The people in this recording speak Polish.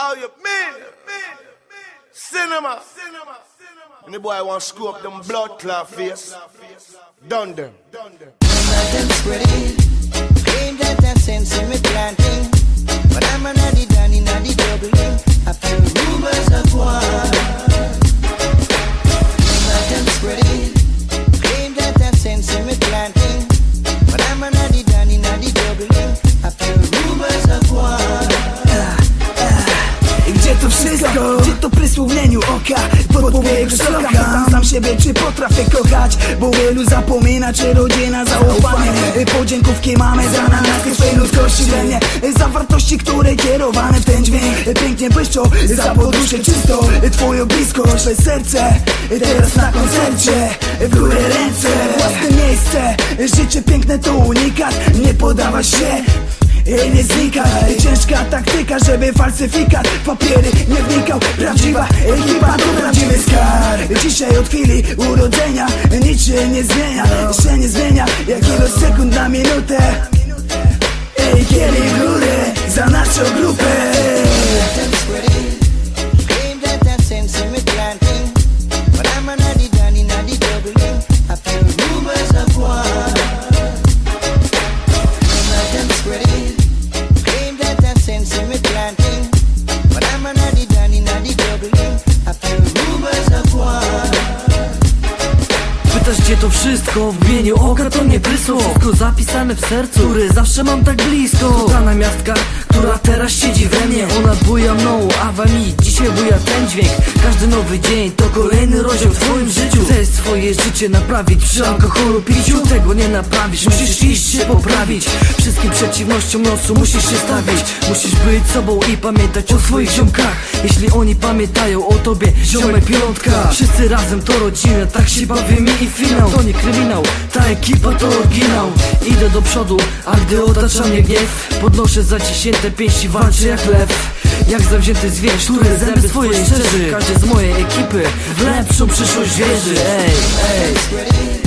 Oh, you mean? Cinema. And the boy want to screw up them blood clot face. Done them. them spreading. Claim that me planting. Leniu oka? Podpowiedź szloka Pytam sam siebie, czy potrafię kochać Bo wielu zapomina, czy rodzina zaufanie. Podziękówki mamy za namiastkę swej ludzkości we mnie Za wartości, które kierowane w ten dźwięk. Pięknie błyszczą, za podróże czysto. Twoją bliskość, serce. Teraz na koncercie W górę ręce, własne miejsce Życie piękne to unikat. Nie podawać się Ej, nie znika Ciężka taktyka, żeby falsyfikat Papiery nie wnikał. Prawdziwa ekipa to prawdziwy skarb. Dzisiaj od chwili urodzenia Nic się nie zmienia. Się nie zmienia. Jak sekund na minutę? Ej, kieli w górę Za naszą grupę to wszystko? W mgnieniu oka to nie prysło Wszystko zapisane w sercu, które zawsze mam tak blisko To ta namiastka, która teraz siedzi we Ona buja mną, a we mi. Dzisiaj buja ten dźwięk. Każdy nowy dzień to kolejny rozdział w twoim życiu. Chcesz swoje życie naprawić przy alkoholu piciu. Tego nie naprawisz, musisz iść się poprawić. Wszystkim przeciwnościom losu musisz się stawić. Musisz być sobą i pamiętać o swoich ziomkach. Jeśli oni pamiętają o tobie, ziomek piątka. Wszyscy razem to rodzina, tak się bawimy i finał. To nie kryminał, ta ekipa to oryginał. Idę do przodu, a gdy otacza mnie gniew Podnoszę zaciśnięte pięści, walczę jak lew jak zawzięty zwierz, który zęby swoje szczerzy? Każdy z mojej ekipy w lepszą przyszłość wierzy. Ej, ej.